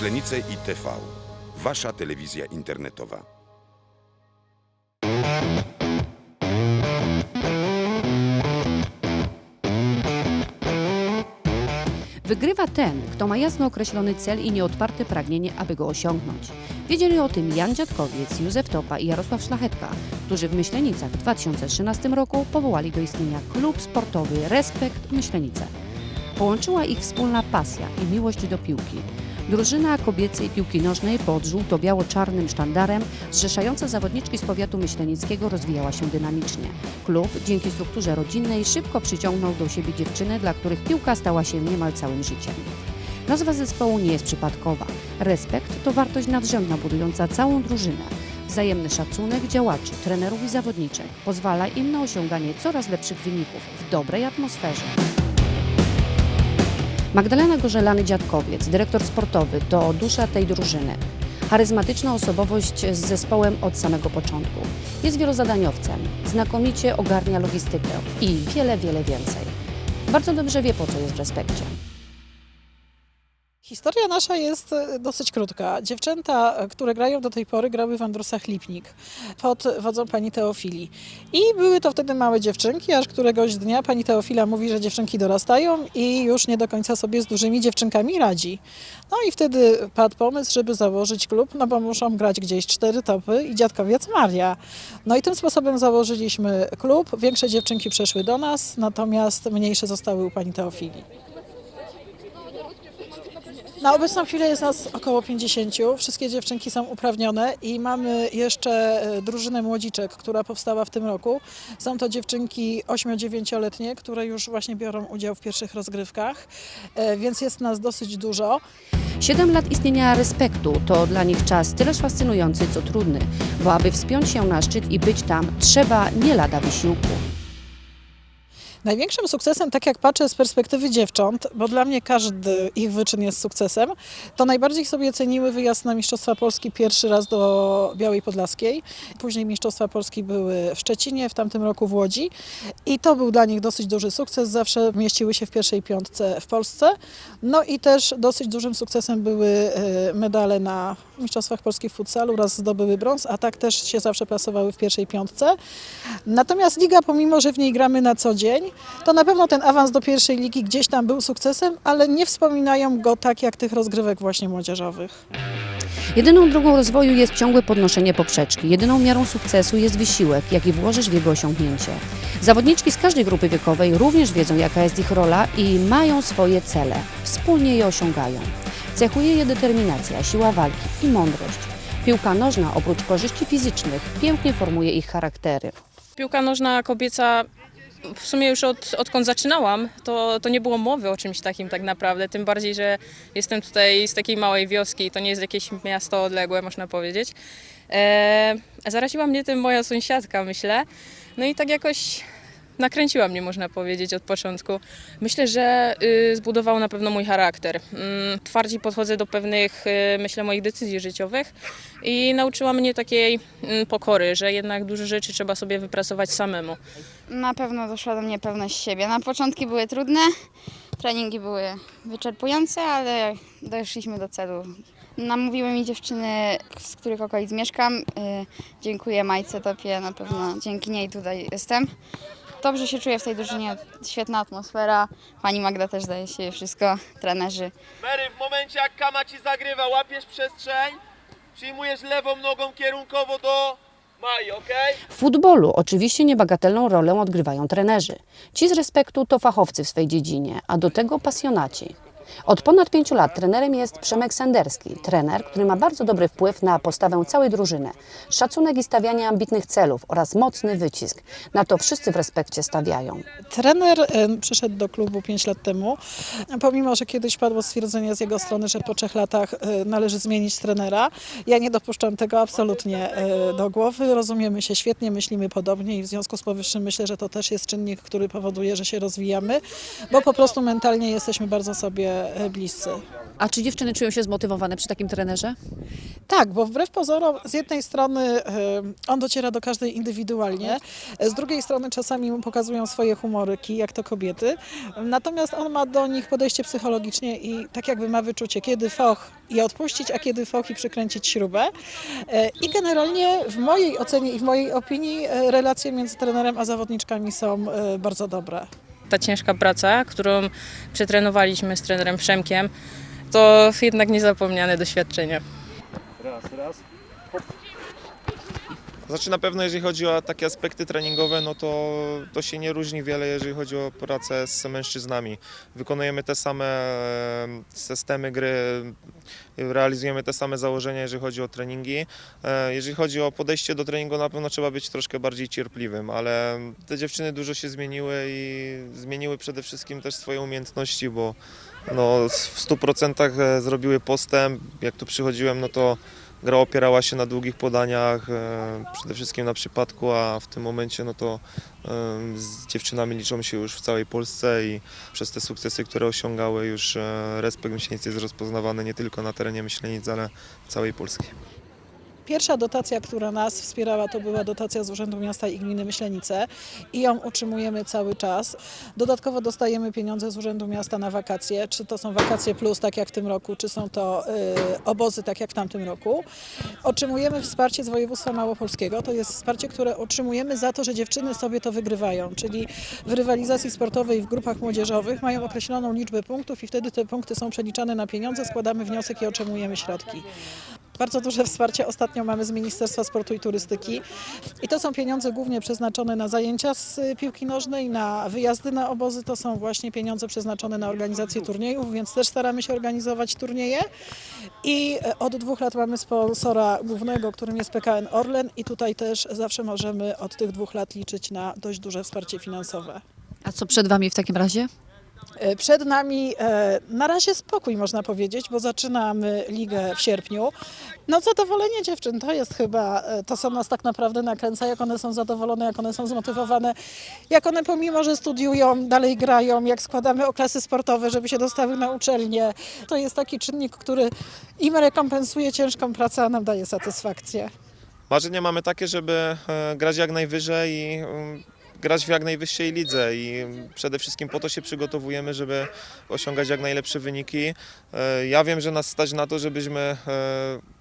Myślenice i TV. Wasza telewizja internetowa. Wygrywa ten, kto ma jasno określony cel i nieodparte pragnienie, aby go osiągnąć. Wiedzieli o tym Jan Dziadkowiec, Józef Topa i Jarosław Szlachetka, którzy w Myślenicach w 2013 roku powołali do istnienia klub sportowy Respekt Myślenice. Połączyła ich wspólna pasja i miłość do piłki. Drużyna kobiecej piłki nożnej pod żółto-biało-czarnym sztandarem, zrzeszająca zawodniczki z powiatu myślenickiego, rozwijała się dynamicznie. Klub dzięki strukturze rodzinnej szybko przyciągnął do siebie dziewczyny, dla których piłka stała się niemal całym życiem. Nazwa zespołu nie jest przypadkowa. Respekt to wartość nadrzędna budująca całą drużynę. Wzajemny szacunek działaczy, trenerów i zawodniczek pozwala im na osiąganie coraz lepszych wyników w dobrej atmosferze. Magdalena Gorzelany-Dziadkowiec, dyrektor sportowy, to dusza tej drużyny. Charyzmatyczna osobowość z zespołem od samego początku. Jest wielozadaniowcem, znakomicie ogarnia logistykę i wiele, wiele więcej. Bardzo dobrze wie, po co jest w respekcie. Historia nasza jest e, dosyć krótka. Dziewczęta, e, które grają do tej pory, grały w Andrusach Lipnik pod wodzą pani Teofili. I były to wtedy małe dziewczynki, aż któregoś dnia pani Teofila mówi, że dziewczynki dorastają i już nie do końca sobie z dużymi dziewczynkami radzi. No i wtedy padł pomysł, żeby założyć klub, no bo muszą grać gdzieś cztery topy i dziadkowiec Maria. No i tym sposobem założyliśmy klub. Większe dziewczynki przeszły do nas, natomiast mniejsze zostały u pani Teofili. Na obecną chwilę jest nas około 50. Wszystkie dziewczynki są uprawnione i mamy jeszcze e, drużynę młodziczek, która powstała w tym roku. Są to dziewczynki 8-9-letnie, które już właśnie biorą udział w pierwszych rozgrywkach, e, więc jest nas dosyć dużo. Siedem lat istnienia respektu to dla nich czas tyleż fascynujący, co trudny, bo aby wspiąć się na szczyt i być tam, trzeba nie lada wysiłku. Największym sukcesem, tak jak patrzę z perspektywy dziewcząt, bo dla mnie każdy ich wyczyn jest sukcesem, to najbardziej sobie ceniły wyjazd na Mistrzostwa Polski pierwszy raz do Białej Podlaskiej. Później Mistrzostwa Polski były w Szczecinie, w tamtym roku w Łodzi i to był dla nich dosyć duży sukces. Zawsze mieściły się w pierwszej piątce w Polsce. No i też dosyć dużym sukcesem były e, medale na Mistrzostwach Polski w futsalu, raz zdobyły brąz, a tak też się zawsze plasowały w pierwszej piątce. Natomiast liga, pomimo że w niej gramy na co dzień, to na pewno ten awans do pierwszej ligi gdzieś tam był sukcesem, ale nie wspominają go tak jak tych rozgrywek właśnie młodzieżowych. Jedyną drogą rozwoju jest ciągłe podnoszenie poprzeczki. Jedyną miarą sukcesu jest wysiłek, jaki włożysz w jego osiągnięcie. Zawodniczki z każdej grupy wiekowej również wiedzą, jaka jest ich rola i mają swoje cele. Wspólnie je osiągają. Cechuje je determinacja, siła walki i mądrość. Piłka nożna, oprócz korzyści fizycznych, pięknie formuje ich charaktery. Piłka nożna kobieca w sumie już od, odkąd zaczynałam, to, to nie było mowy o czymś takim tak naprawdę. Tym bardziej, że jestem tutaj z takiej małej wioski, to nie jest jakieś miasto odległe, można powiedzieć. E, zaraziła mnie tym moja sąsiadka, myślę. No i tak jakoś nakręciła mnie, można powiedzieć, od początku. Myślę, że y, zbudował na pewno mój charakter. Mm, twardziej podchodzę do pewnych, y, myślę, moich decyzji życiowych i nauczyła mnie takiej mm, pokory, że jednak dużo rzeczy trzeba sobie wypracować samemu. Na pewno doszła do mnie pewność siebie. Na początki były trudne, treningi były wyczerpujące, ale doszliśmy do celu. Namówiły mi dziewczyny, z których okolic mieszkam. Y, Dziękuję Majce Topie, na pewno dzięki niej tutaj jestem. Dobrze się czuję w tej drużynie, świetna atmosfera. Pani Magda też daje się wszystko, trenerzy. Mary, w momencie jak Kama ci zagrywa, łapiesz przestrzeń, przyjmujesz lewą nogą kierunkowo do Mai, ok? W futbolu oczywiście niebagatelną rolę odgrywają trenerzy. Ci z respektu to fachowcy w swej dziedzinie, a do tego pasjonaci. Od ponad pięciu lat trenerem jest Przemek Senderski, trener, który ma bardzo dobry wpływ na postawę całej drużyny, szacunek i stawianie ambitnych celów oraz mocny wycisk. Na to wszyscy w respekcie stawiają. Trener przyszedł do klubu 5 lat temu, pomimo, że kiedyś padło stwierdzenie z jego strony, że po trzech latach e, należy zmienić trenera. Ja nie dopuszczam tego absolutnie e, do głowy. Rozumiemy się świetnie, myślimy podobnie i w związku z powyższym myślę, że to też jest czynnik, który powoduje, że się rozwijamy, bo po prostu mentalnie jesteśmy bardzo sobie bliscy. A czy dziewczyny czują się zmotywowane przy takim trenerze? Tak, bo wbrew pozorom, z jednej strony e, on dociera do każdej indywidualnie, z drugiej strony czasami mu pokazują swoje humoryki, jak to kobiety. Natomiast on ma do nich podejście psychologicznie i tak jakby ma wyczucie, kiedy foch i odpuścić, a kiedy foch i przykręcić śrubę. E, I generalnie w mojej ocenie i w mojej opinii e, relacje między trenerem a zawodniczkami są e, bardzo dobre. Ta ciężka praca, którą przetrenowaliśmy z trenerem Przemkiem, to jednak niezapomniane doświadczenie. Znaczy na pewno jeżeli chodzi o takie aspekty treningowe, no to, to się nie różni wiele, jeżeli chodzi o pracę z mężczyznami. Wykonujemy te same e, systemy gry, realizujemy te same założenia, jeżeli chodzi o treningi. E, Jeżeli chodzi o podejście do treningu, na pewno trzeba być troszkę bardziej cierpliwym, ale te dziewczyny dużo się zmieniły i zmieniły przede wszystkim też swoje umiejętności, bo no, w 100% e, zrobiły postęp. Jak tu przychodziłem, no to gra opierała się na długich podaniach, e, przede wszystkim na przypadku, a w tym momencie no to e, z dziewczynami liczą się już w całej Polsce i przez te sukcesy, które osiągały już e, respekt Myślenic jest rozpoznawany nie tylko na terenie Myślenic, ale całej Polski. Pierwsza dotacja, która nas wspierała, to była dotacja z Urzędu Miasta i Gminy Myślenice i ją utrzymujemy cały czas. Dodatkowo dostajemy pieniądze z Urzędu Miasta na wakacje, czy to są wakacje plus, tak jak w tym roku, czy są to y, obozy, tak jak w tamtym roku. Otrzymujemy wsparcie z województwa małopolskiego. To jest wsparcie, które otrzymujemy za to, że dziewczyny sobie to wygrywają, czyli w rywalizacji sportowej w grupach młodzieżowych mają określoną liczbę punktów i wtedy te punkty są przeliczane na pieniądze, składamy wniosek i otrzymujemy środki. Bardzo duże wsparcie ostatnio mamy z Ministerstwa Sportu i Turystyki i to są pieniądze głównie przeznaczone na zajęcia z piłki nożnej, na wyjazdy na obozy, to są właśnie pieniądze przeznaczone na organizację turniejów, więc też staramy się organizować turnieje i e, od dwóch lat mamy sponsora głównego, którym jest PKN Orlen i tutaj też zawsze możemy od tych dwóch lat liczyć na dość duże wsparcie finansowe. A co przed Wami w takim razie? E, Przed nami e, na razie spokój, można powiedzieć, bo zaczynamy ligę w sierpniu. No zadowolenie dziewczyn to jest chyba, e, to co nas tak naprawdę nakręca, jak one są zadowolone, jak one są zmotywowane, jak one pomimo, że studiują, dalej grają, jak składamy okresy sportowe, żeby się dostały na uczelnię. To jest taki czynnik, który im rekompensuje ciężką pracę, a nam daje satysfakcję. Marzenia mamy takie, żeby grać jak najwyżej i mm, grać w jak najwyższej lidze i przede wszystkim po to się przygotowujemy, żeby osiągać jak najlepsze wyniki. E, Ja wiem, że nas stać na to, żebyśmy e,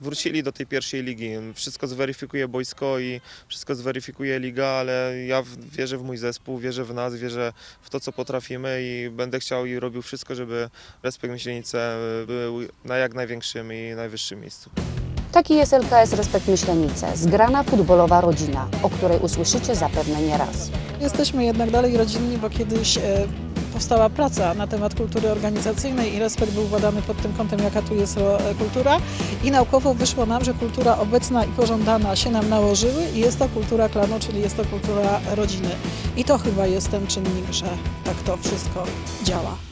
wrócili do tej pierwszej ligi. Wszystko zweryfikuje boisko i wszystko zweryfikuje liga, ale ja wierzę w mój zespół, wierzę w nas, wierzę w to, co potrafimy i będę chciał i robił wszystko, żeby Respekt Myślenice był na jak największym i najwyższym miejscu. Taki jest LKS Respekt Myślenice, zgrana futbolowa rodzina, o której usłyszycie zapewne nie raz. Jesteśmy jednak dalej rodzinni, bo kiedyś e, powstała praca na temat kultury organizacyjnej i respekt był badany pod tym kątem, jaka tu jest e, kultura. I naukowo wyszło nam, że kultura obecna i pożądana się nam nałożyły i jest to kultura klanu, czyli jest to kultura rodziny. I to chyba jest ten czynnik, że tak to wszystko działa.